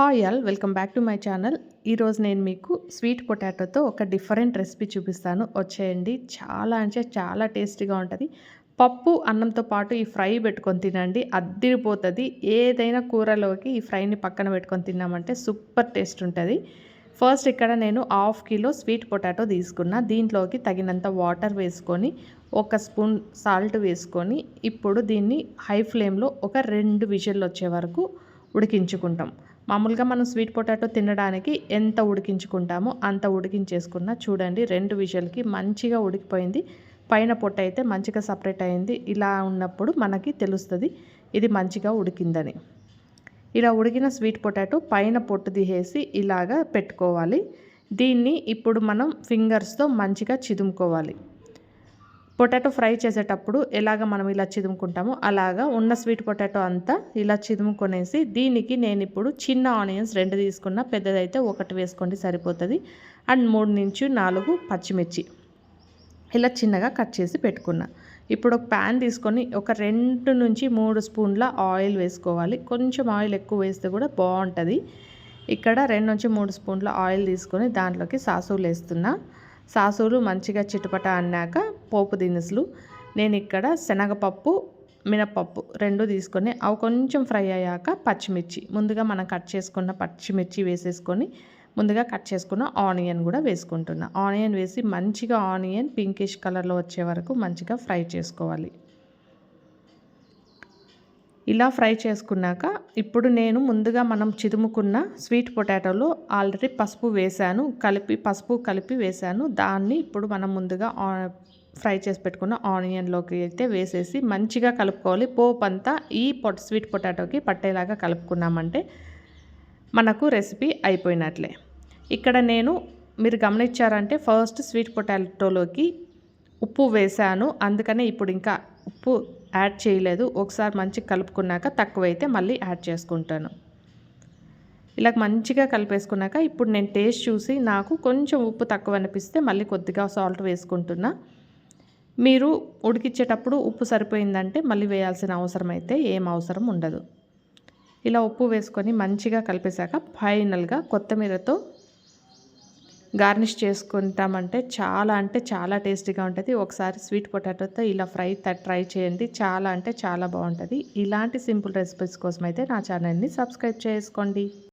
Hi all welcome back to my channel. ఈరోజు నేను మీకు స్వీట్ పొటాటోతో ఒక డిఫరెంట్ రెసిపీ చూపిస్తాను. వచ్చేయండి. చాలా అంటే చాలా టేస్టీగా ఉంటుంది. పప్పు అన్నంతో పాటు ఈ ఫ్రై పెట్టుకొని తినండి. అద్దిరిపోతుంది. ఏదైనా కూరలోకి ఈ ఫ్రైని పక్కన పెట్టుకొని తిన్నామంటే సూపర్ టేస్ట్ ఉంటుంది. ఫస్ట్ ఇక్కడ నేను హాఫ్ కిలో స్వీట్ పొటాటో తీసుకున్నా. దీంట్లోకి తగినంత వాటర్ వేసుకొని ఒక స్పూన్ సాల్ట్ వేసుకొని ఇప్పుడు దీన్ని హై ఫ్లేమ్లో ఒక రెండు విజిల్ వచ్చే వరకు ఉడికించుకుంటాం. మామూలుగా మనం స్వీట్ పొటాటో తినడానికి ఎంత ఉడికించుకుంటామో అంత ఉడికించేసుకున్న చూడండి రెండు విషయాలకి మంచిగా ఉడికిపోయింది. పైన పొట్ట అయితే మంచిగా సపరేట్ అయింది. ఇలా ఉన్నప్పుడు మనకి తెలుస్తుంది ఇది మంచిగా ఉడికిందని. ఇలా ఉడికిన స్వీట్ పొటాటో పైన పొట్టు తీసేసి ఇలాగా పెట్టుకోవాలి. దీన్ని ఇప్పుడు మనం ఫింగర్స్తో మంచిగా చిదుముకోవాలి. పొటాటో ఫ్రై చేసేటప్పుడు ఎలాగ మనం ఇలా చిదుముకుంటామో అలాగా ఉన్న స్వీట్ పొటాటో అంతా ఇలా చిదుముకొనేసి దీనికి నేను ఇప్పుడు చిన్న ఆనియన్స్ రెండు తీసుకున్న పెద్దదైతే ఒకటి వేసుకోండి సరిపోతుంది. అండ్ మూడు నుంచి నాలుగు పచ్చిమిర్చి ఇలా చిన్నగా కట్ చేసి పెట్టుకున్నా. ఇప్పుడు ఒక ప్యాన్ తీసుకొని ఒక రెండు నుంచి మూడు స్పూన్ల ఆయిల్ వేసుకోవాలి. కొంచెం ఆయిల్ ఎక్కువ వేస్తే కూడా బాగుంటుంది. ఇక్కడ రెండు నుంచి మూడు స్పూన్ల ఆయిల్ తీసుకొని దాంట్లోకి సాసులు వేస్తున్నా. సాసులు మంచిగా చిటుపట అన్నాక పోపు దినుసులు నేను ఇక్కడ శనగపప్పు మినపప్పు రెండు తీసుకొని అవి కొంచెం ఫ్రై అయ్యాక పచ్చిమిర్చి. ముందుగా మనం కట్ చేసుకున్న పచ్చిమిర్చి వేసేసుకొని ముందుగా కట్ చేసుకున్న ఆనియన్ కూడా వేసుకుంటున్నా. ఆనియన్ వేసి మంచిగా ఆనియన్ పింకిష్ కలర్లో వచ్చే వరకు మంచిగా ఫ్రై చేసుకోవాలి. ఇలా ఫ్రై చేసుకున్నాక ఇప్పుడు నేను ముందుగా మనం చిదుముకున్న స్వీట్ పొటాటోలో ఆల్రెడీ పసుపు వేశాను కలిపి పసుపు కలిపి వేశాను. దాన్ని ఇప్పుడు మనం ముందుగా ఫ్రై చేసి పెట్టుకున్న ఆనియన్లోకి అయితే వేసేసి మంచిగా కలుపుకోవాలి. పోపు అంతా ఈ పొట్ స్వీట్ పొటాటోకి పట్టేలాగా కలుపుకున్నామంటే మనకు రెసిపీ అయిపోయినట్లే. ఇక్కడ నేను మీరు గమనించారంటే ఫస్ట్ స్వీట్ పొటాటోలోకి ఉప్పు వేశాను అందుకనే ఇప్పుడు ఇంకా ఉప్పు యాడ్ చేయలేదు. ఒకసారి మంచిగా కలుపుకున్నాక తక్కువైతే మళ్ళీ యాడ్ చేసుకుంటాను. ఇలా మంచిగా కలిపేసుకున్నాక ఇప్పుడు నేను టేస్ట్ చూసి నాకు కొంచెం ఉప్పు తక్కువ అనిపిస్తే మళ్ళీ కొద్దిగా సాల్ట్ వేసుకుంటున్నా. మీరు ఉడికిచ్చేటప్పుడు ఉప్పు సరిపోయిందంటే మళ్ళీ వేయాల్సిన అవసరం అయితే ఏం అవసరం ఉండదు. ఇలా ఉప్పు వేసుకొని మంచిగా కలిపేశాక ఫైనల్గా కొత్తిమీరతో గార్నిష్ చేసుకుంటామంటే చాలా అంటే చాలా టేస్టీగా ఉంటుంది. ఒకసారి స్వీట్ పొటాటోతో ఇలా ఫ్రై ట్రై చేయండి. చాలా అంటే చాలా బాగుంటుంది. ఇలాంటి సింపుల్ రెసిపీస్ కోసం అయితే నా ఛానల్ని సబ్స్క్రైబ్ చేసుకోండి.